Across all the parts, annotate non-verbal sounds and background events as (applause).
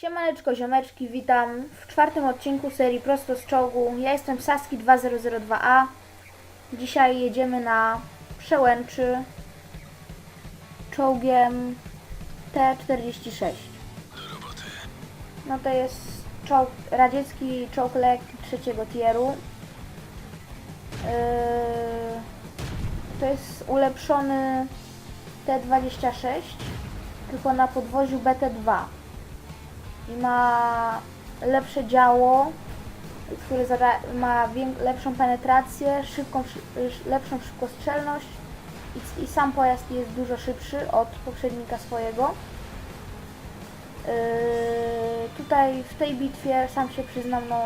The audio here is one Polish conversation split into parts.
Siemaneczko, ziomeczki, witam w czwartym odcinku serii Prosto z czołgu. Ja jestem Saski 2002A. Dzisiaj jedziemy na Przełęczy czołgiem T-46. No to jest czołg, radziecki czołg lekki trzeciego tieru. Yy, to jest ulepszony T-26, tylko na podwoziu BT-2 i ma lepsze działo, które ma lepszą penetrację, szybką, szy- sz- lepszą szybkostrzelność i, i sam pojazd jest dużo szybszy od poprzednika swojego. Yy, tutaj w tej bitwie, sam się przyznam, no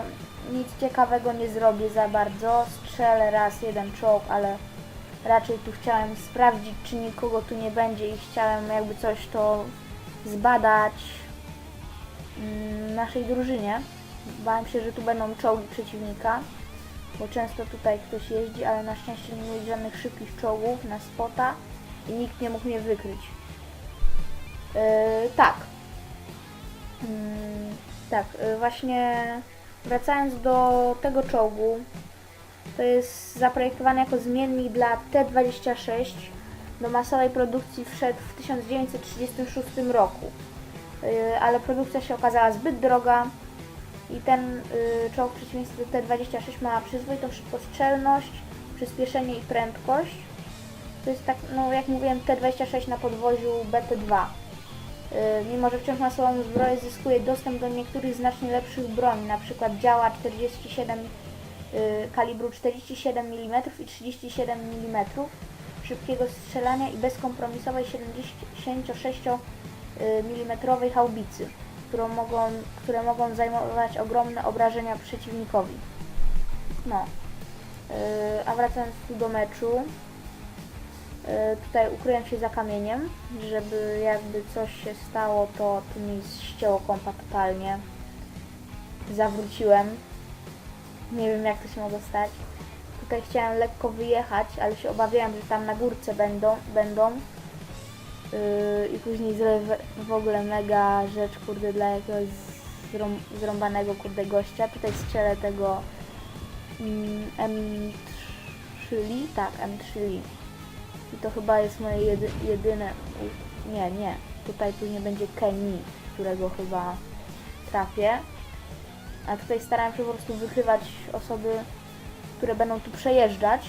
nic ciekawego nie zrobię za bardzo. Strzelę raz jeden czołg, ale raczej tu chciałem sprawdzić, czy nikogo tu nie będzie i chciałem jakby coś to zbadać naszej drużynie. Bałem się, że tu będą czołgi przeciwnika, bo często tutaj ktoś jeździ, ale na szczęście nie mieli żadnych szybkich czołgów na spota i nikt nie mógł mnie wykryć. Yy, tak. Mm, tak, yy, właśnie wracając do tego czołgu, to jest zaprojektowany jako zmiennik dla T-26. Do masowej produkcji wszedł w 1936 roku. Yy, ale produkcja się okazała zbyt droga i ten yy, czołg w przeciwieństwie do T-26 ma przyzwoitą szybkostrzelność, przyspieszenie i prędkość. To jest tak, no jak mówiłem, T-26 na podwoziu BT-2. Yy, mimo, że wciąż ma swoją zbroję, zyskuje dostęp do niektórych znacznie lepszych broni, np. działa 47 yy, kalibru 47 mm i 37 mm, szybkiego strzelania i bezkompromisowej 76 mm haubicy, którą mogą, które mogą zajmować ogromne obrażenia przeciwnikowi. No. Yy, a wracając tu do meczu, yy, tutaj ukryłem się za kamieniem, żeby jakby coś się stało, to tu mi ścięło kompa totalnie. Zawróciłem. Nie wiem jak to się mogło stać. Tutaj chciałem lekko wyjechać, ale się obawiałem, że tam na górce będą, będą i później zrobię w- ogóle mega rzecz, kurde, dla jakiegoś zrą, zrąbanego, kurde, gościa. Tutaj strzelę tego mm, M3 Li, tak, M3 Li. I to chyba jest moje jedy, jedyne, nie, nie, tutaj później będzie Kenny, którego chyba trafię. A tutaj staram się po prostu wykrywać osoby, które będą tu przejeżdżać.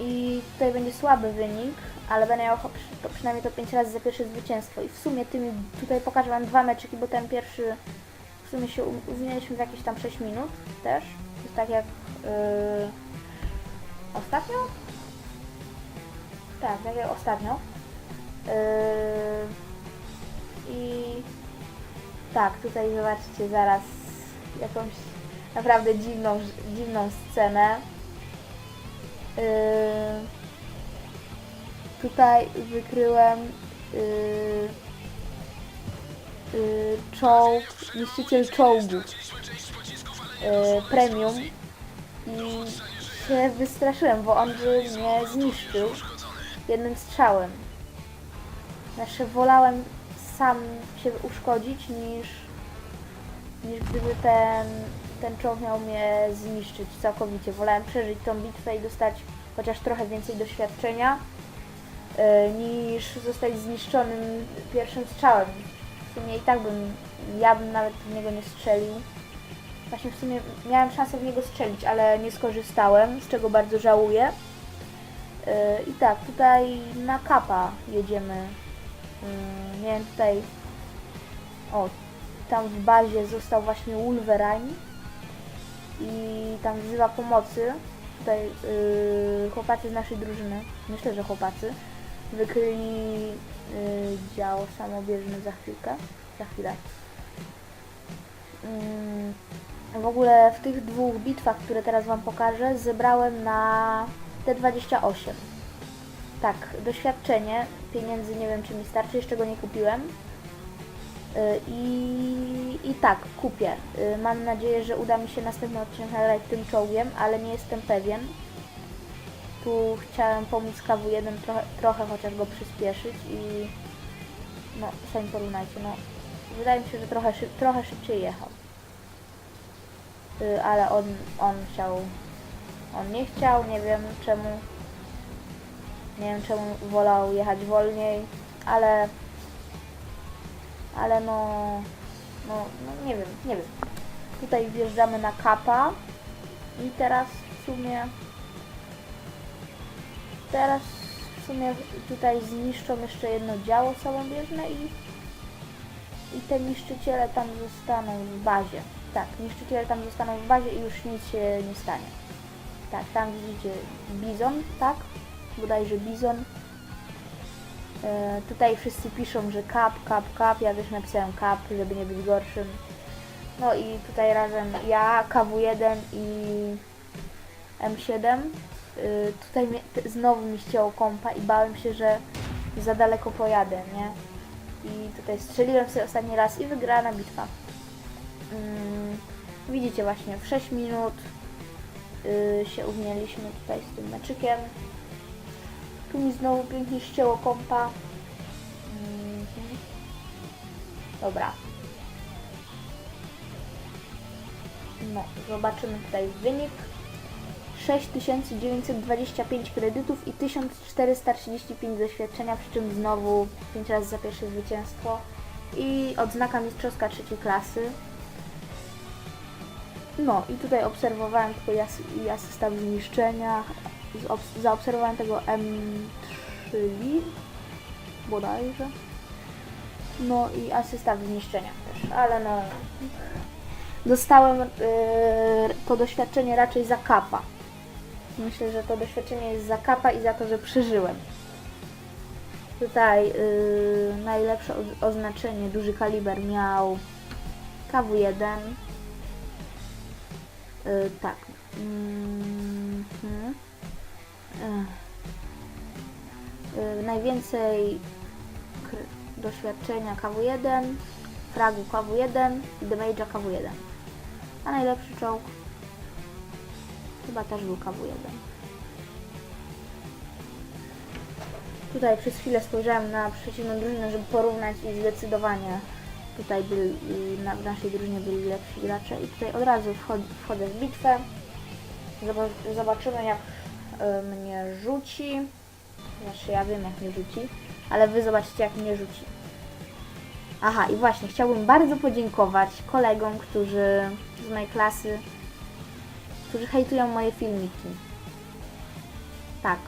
I tutaj będzie słaby wynik, ale będę miał to przynajmniej to 5 razy za pierwsze zwycięstwo. I w sumie tymi, tutaj pokażę Wam dwa meczyki, bo ten pierwszy w sumie się u- uwinęliśmy w jakieś tam 6 minut też. Jest tak jak yy, ostatnio? Tak, tak jak ostatnio. Yy, I tak, tutaj zobaczcie zaraz jakąś naprawdę dziwną, dziwną scenę. Yy, tutaj wykryłem yy, yy, czołg, niszczyciel czołgów yy, premium i się wystraszyłem, bo on by mnie zniszczył jednym strzałem. Znaczy wolałem sam się uszkodzić niż, niż gdyby ten, ten czołg miał mnie zniszczyć całkowicie. Wolałem przeżyć tą bitwę i dostać chociaż trochę więcej doświadczenia niż zostać zniszczonym pierwszym strzałem. W sumie i tak bym, ja bym nawet w niego nie strzelił. Właśnie w sumie miałem szansę w niego strzelić, ale nie skorzystałem, z czego bardzo żałuję. E, I tak, tutaj na kapa jedziemy. Nie wiem, tutaj o, tam w bazie został właśnie Wolverine i tam wzywa pomocy. Tutaj yy, chłopacy z naszej drużyny, myślę, że chłopacy, wykryli yy, dział samobieżny za chwilkę, za chwilę. Yy, w ogóle w tych dwóch bitwach, które teraz Wam pokażę, zebrałem na T28. Tak, doświadczenie, pieniędzy nie wiem czy mi starczy, jeszcze go nie kupiłem. Y, I, I tak, kupię. Y, Mam nadzieję, że uda mi się następny odcinek nagrać tym czołgiem, ale nie jestem pewien. Tu chciałem pomóc KW1 trochę, trochę chociaż go przyspieszyć i no, sami porównajcie, no wydaje mi się, że trochę, szyb, trochę szybciej jechał. Y, ale on, on chciał, on nie chciał, nie wiem czemu, nie wiem czemu wolał jechać wolniej, ale, ale no, no, no nie wiem, nie wiem. Tutaj wjeżdżamy na kapa i teraz w sumie, teraz w sumie tutaj zniszczą jeszcze jedno działo samobieżne i, i te niszczyciele tam zostaną w bazie. Tak, niszczyciele tam zostaną w bazie i już nic się nie stanie. Tak, tam widzicie bizon, tak? Bodajże bizon. E, tutaj wszyscy piszą, że kap, kap, kap. Ja też napisałem kap, żeby nie być gorszym. No i tutaj razem ja, KW1 i M7. Y, tutaj znowu mi ścięło kompa i bałem się, że za daleko pojadę, nie? I tutaj strzeliłem sobie ostatni raz i wygrana bitwa. Mm, widzicie właśnie, w 6 minut y, się uwinęliśmy tutaj z tym meczykiem. Tu mi znowu pięknie ścięło kompa. Mhm. Dobra. No, zobaczymy tutaj wynik. 6925 kredytów i 1435 doświadczenia, przy czym znowu 5 razy za pierwsze zwycięstwo i odznaka mistrzowska trzeciej klasy. No i tutaj obserwowałem tylko i asysta w zaobserwowałem tego M3 Lee, bodajże. No i asysta w też, ale no... Dostałem yy, to doświadczenie raczej za kapa. Myślę, że to doświadczenie jest za kapa i za to, że przeżyłem. Tutaj yy, najlepsze oznaczenie, duży kaliber miał KW1. Yy, tak. Mm, hmm. Yy, najwięcej doświadczenia KW1, fragu KW1 i damage'a KW1. A najlepszy czołg chyba też był KW1. Tutaj przez chwilę spojrzałem na przeciwną drużynę, żeby porównać i zdecydowanie tutaj byli, na, w naszej drużynie byli lepsi gracze i tutaj od razu wchod, wchodzę w bitwę. Zoba- Zobaczymy jak y, mnie rzuci. Znaczy ja wiem jak mnie rzuci, ale wy zobaczycie jak mnie rzuci. Aha i właśnie chciałbym bardzo podziękować kolegom, którzy z mojej klasy, którzy hejtują moje filmiki. Tak.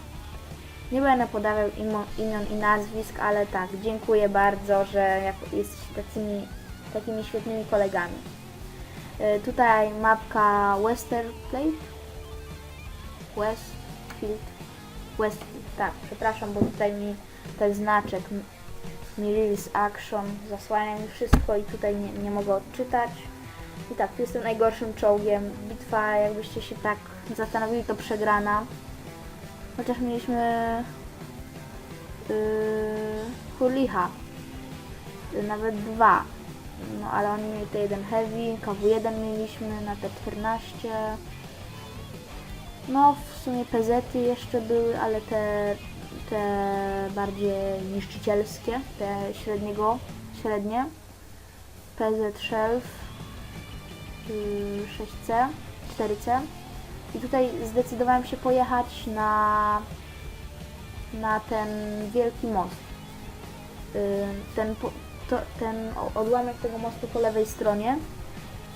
Nie będę podawał imion i nazwisk, ale tak, dziękuję bardzo, że jesteście tacymi, takimi świetnymi kolegami. Y, tutaj mapka Westerplate. Westfield. Westfield, tak, przepraszam, bo tutaj mi ten znaczek mi release action zasłania mi wszystko i tutaj nie, nie mogę odczytać. I tak, tu jestem najgorszym czołgiem. Bitwa, jakbyście się tak zastanowili, to przegrana. Chociaż mieliśmy yy, Hurlicha. Nawet dwa. No ale oni mieli to jeden heavy, KW1 mieliśmy na T14. No w sumie PZ jeszcze były, ale te, te bardziej niszczycielskie, te średniego, średnie. PZ Shelf 6C, 4C. I tutaj zdecydowałem się pojechać na, na ten wielki most. Yy, Ten, to, ten odłamek tego mostu po lewej stronie.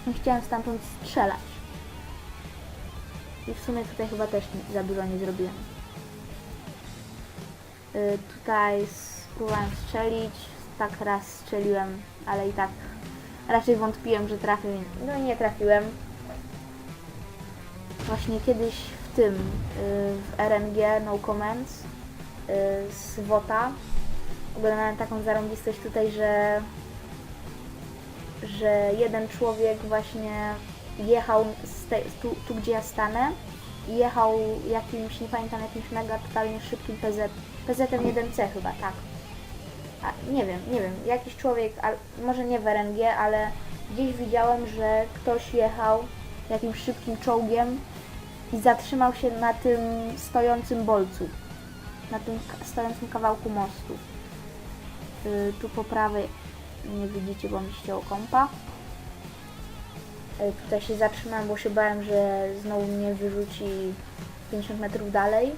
I chciałem stamtąd strzelać. I w sumie tutaj chyba też za dużo nie zrobiłem. Yy, Tutaj spróbowałem strzelić. Tak raz strzeliłem, ale i tak raczej wątpiłem, że trafię. No i nie trafiłem. Właśnie kiedyś w tym, y, w RNG No Comments y, z WOTA oglądałem taką zarąbistość tutaj, że że jeden człowiek właśnie jechał te, tu, tu, gdzie ja stanę i jechał jakimś, nie pamiętam, jakimś mega totalnie szybkim PZ, PZ-em 1C chyba, tak. A, nie wiem, nie wiem, jakiś człowiek, al, może nie w RNG, ale gdzieś widziałem, że ktoś jechał jakimś szybkim czołgiem i zatrzymał się na tym stojącym bolcu, na tym stojącym kawałku mostu. Y, tu po prawej nie widzicie, bo mi ścięło kompa. E, Tutaj się zatrzymałem, bo się bałem, że znowu mnie wyrzuci 50 metrów dalej.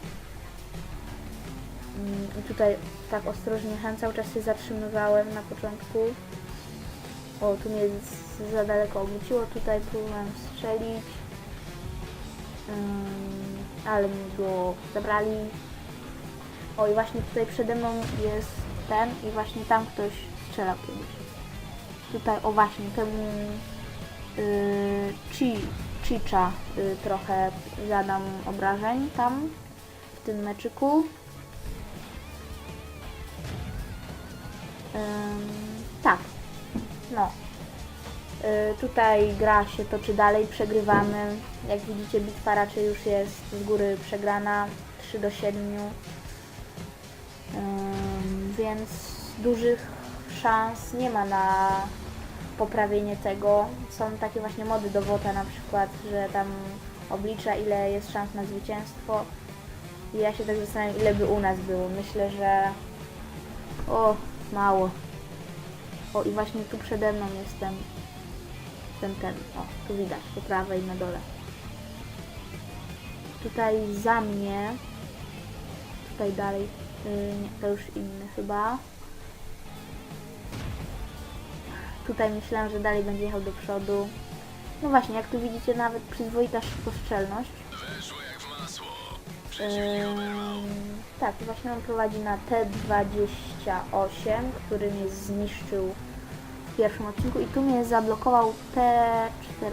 Mm, I tutaj tak ostrożnie jechałem, cały czas się zatrzymywałem na początku. O, tu mnie za daleko obróciło, tutaj próbowałem strzelić. Ym, ale mi go zabrali. O, i właśnie tutaj przede mną jest ten i właśnie tam ktoś strzelał kiedyś. Tutaj, o właśnie, temu yy, Chi, Chicza y, trochę zadam obrażeń tam, w tym meczyku. Tak, no. Y, tutaj gra się toczy dalej, przegrywamy. Jak widzicie, bitwa raczej już jest z góry przegrana 3 do 7. Ym, więc dużych szans nie ma na poprawienie tego. Są takie właśnie mody do WOTA na przykład, że tam oblicza ile jest szans na zwycięstwo. I ja się tak zastanawiam, ile by u nas było. Myślę, że o, mało. O, i właśnie tu przede mną jest ten, ten, ten, o, tu widać, po prawej na dole. Tutaj za mnie, tutaj dalej, yy, nie, to już inny chyba. Tutaj myślałem, że dalej będzie jechał do przodu. No właśnie, jak tu widzicie, nawet przyzwoita szybkostrzelność. Tak, właśnie on prowadzi na T28, który mnie zniszczył w pierwszym odcinku i tu mnie zablokował T4.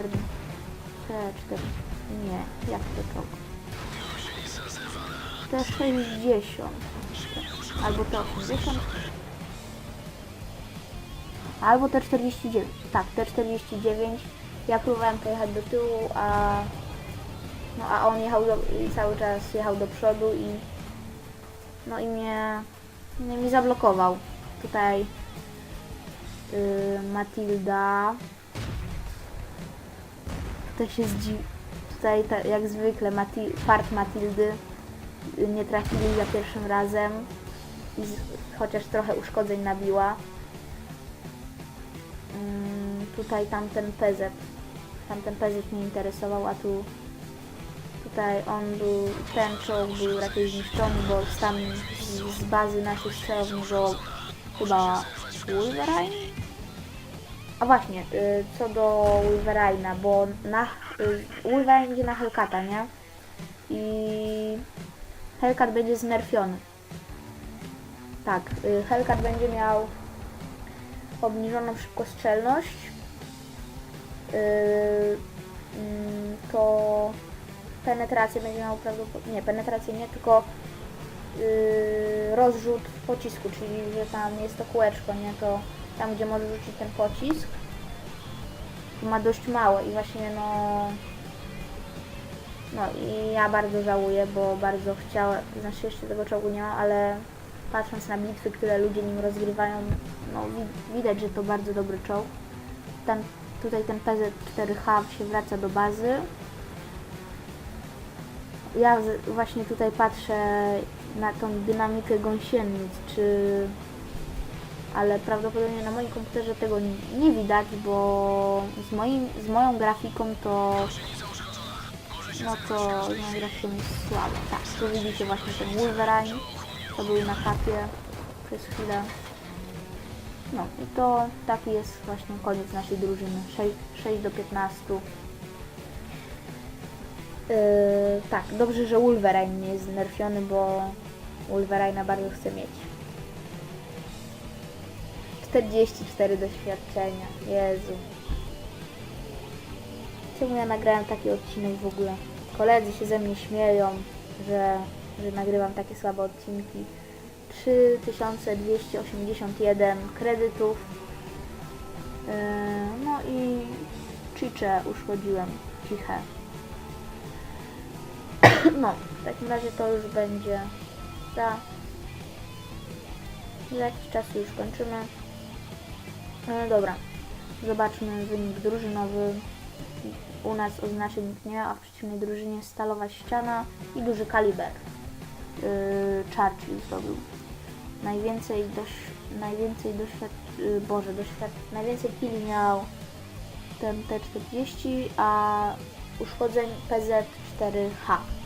T4. Nie, jak to czołg? T60. Albo T80. Albo T49. Tak, T49. Ja próbowałem pojechać do tyłu, a no a on jechał do, i cały czas jechał do przodu i no i mnie, mnie mi zablokował. Tutaj yy, Matilda tutaj się zdzi tutaj ta, jak zwykle Mati fart Matildy y, nie trafili za pierwszym razem i z, chociaż trochę uszkodzeń nabiła. Ym, tutaj tamten PZ tamten PZ mnie interesował, a tu Tutaj on był, ten czołg był raczej zniszczony, bo tam z, z bazy naszej strzelał go chyba Wolverine? A właśnie, y, co do Wolverine'a, bo na, y, Wolverine idzie na Hellcata, nie? I Hellcat będzie znerfiony. Tak, y, Hellcat będzie miał obniżoną szybkostrzelność. Y, mm, to penetrację będzie miał prawdopodobnie, nie, penetrację nie, tylko yy, rozrzut pocisku, czyli że tam jest to kółeczko, nie, to tam gdzie może rzucić ten pocisk, ma dość małe i właśnie no no i ja bardzo żałuję, bo bardzo chciałem, znaczy jeszcze tego czołgu nie mam, ale patrząc na bitwy, które ludzie nim rozgrywają, no wi- widać, że to bardzo dobry czołg. Ten, tutaj ten PZ-4H się wraca do bazy, ja właśnie tutaj patrzę na tą dynamikę gąsienic, czy... Ale prawdopodobnie na moim komputerze tego nie- widać, bo z, moim, z moją grafiką to... No to z moją grafiką jest słaba. Tak, tu widzicie właśnie ten Wolverine, to był na kapie przez chwilę. No i to taki jest właśnie koniec naszej drużyny. 6, 6 do 15. Yy, tak, dobrze, że Wolverine nie jest znerfiony, bo Wolverine'a bardzo chcę mieć. 44 doświadczenia. Jezu. Czemu ja nagrałem taki odcinek w ogóle? Koledzy się ze mnie śmieją, że, że nagrywam takie słabe odcinki. 3281 kredytów. Yy, no i Chicze uszkodziłem. Ciche. (laughs) No, w takim razie to już będzie za, za jakiś czas już kończymy. No dobra, zobaczmy wynik drużynowy. U nas oznaczeń nikt nie a w przeciwnej drużynie stalowa ściana i duży kaliber. Yy, Churchill zdobył. najwięcej doś, najwięcej doświad, y, Boże, doświad, najwięcej kili miał ten T40, a uszkodzeń PZ4H.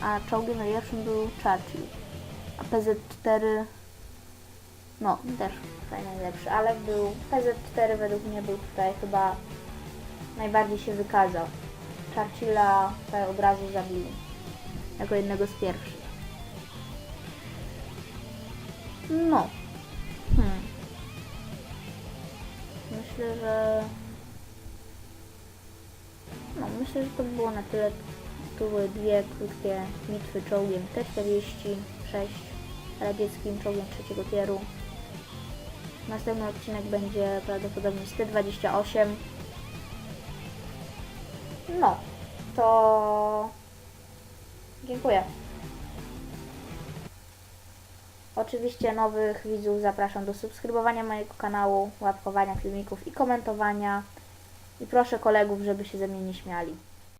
A czołgiem najlepszym był Churchill. A PZ4 no też tutaj najlepszy, ale był PZ4 według mnie był tutaj chyba najbardziej się wykazał. Churchilla tutaj od razu zabili jako jednego z pierwszych. No. Hmm. Myślę, że no, myślę, że to było na tyle. Były dwie krótkie bitwy czołgiem T-46 radzieckim czołgiem trzeciego tieru. Następny odcinek będzie prawdopodobnie z T-28. No, to dziękuję. Oczywiście nowych widzów zapraszam do subskrybowania mojego kanału, łapkowania filmików i komentowania. I proszę kolegów, żeby się ze mnie nie śmiali.